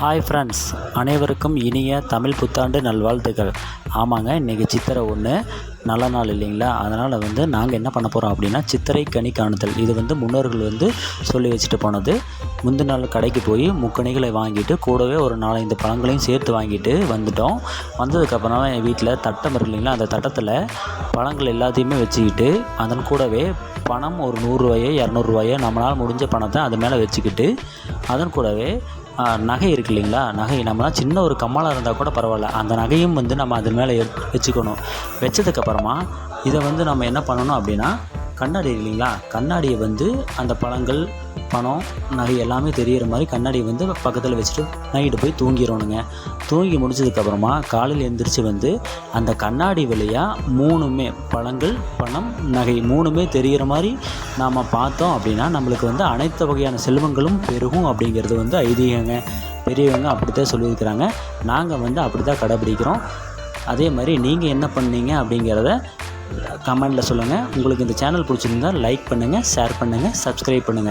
Hi friends அனைவருக்கும் இனிய தமிழ் புத்தாண்டு நல்வாழ்த்துக்கள். ஆமாங்க இன்றைக்கி சித்திரை ஒன்று நல்ல நாள் இல்லைங்களா? அதனால் வந்து நாங்கள் என்ன பண்ண போகிறோம் அப்படின்னா சித்திரை கனி காணுதல். இது வந்து முன்னோர்கள் வந்து சொல்லி வச்சுட்டு போனது. முந்தின நாள் கடைக்கு போய் முக்கணிகளை வாங்கிட்டு கூடவே ஒரு நாலஞ்சு பழங்களையும் சேர்த்து வாங்கிட்டு வந்துட்டோம். வந்ததுக்கப்புறம் என் வீட்டில் தட்டம் இருக்கு இல்லைங்களா? அந்த தட்டத்தில் பழங்கள் எல்லாத்தையுமே வச்சுக்கிட்டு அதன் கூடவே பணம் ஒரு நூறுரூவாயோ இரநூறுவாயோ நம்மளால் முடிஞ்ச பணத்தை அது மேலே வச்சுக்கிட்டு அதன் கூடவே நகை இருக்கு இல்லைங்களா? நகை. நம்மளாம் சின்ன ஒரு கம்மலாக இருந்தால் கூட பரவாயில்ல. அந்த நகையும் வந்து நம்ம அது மேலே வச்சுக்கணும். வச்சதுக்கப்புறமா இதை வந்து நம்ம என்ன பண்ணணும் அப்படின்னா கண்ணாடி இருக்கு இல்லைங்களா? கண்ணாடியை வந்து அந்த பழங்கள் பணம் நகை எல்லாமே தெரியிற மாதிரி கண்ணாடியை வந்து பக்கத்தில் வச்சுட்டு நைட்டு போய் தூங்கிடணுங்க. தூங்கி முடிச்சதுக்கப்புறமா காலையில் எழுந்திரிச்சு வந்து அந்த கண்ணாடி வழியாக மூணுமே பழங்கள் பணம் நகை மூணுமே தெரிகிற மாதிரி நாம் பார்த்தோம் அப்படின்னா நம்மளுக்கு வந்து அனைத்து வகையான செல்வங்களும் பெருகும் அப்படிங்கிறது வந்து ஐதீகங்க. பெரியவங்க அப்படி தான் சொல்லியிருக்கிறாங்க. நாங்கள் வந்து அப்படி தான் கடைப்பிடிக்கிறோம் அதே மாதிரி நீங்கள் என்ன பண்ணீங்க அப்படிங்கிறத கமெண்டில் சொல்லுங்கள் உங்களுக்கு இந்த சேனல் பிடிச்சிருந்தா லைக் பண்ணுங்கள் ஷேர் பண்ணுங்கள் சப்ஸ்கிரைப் பண்ணுங்கள்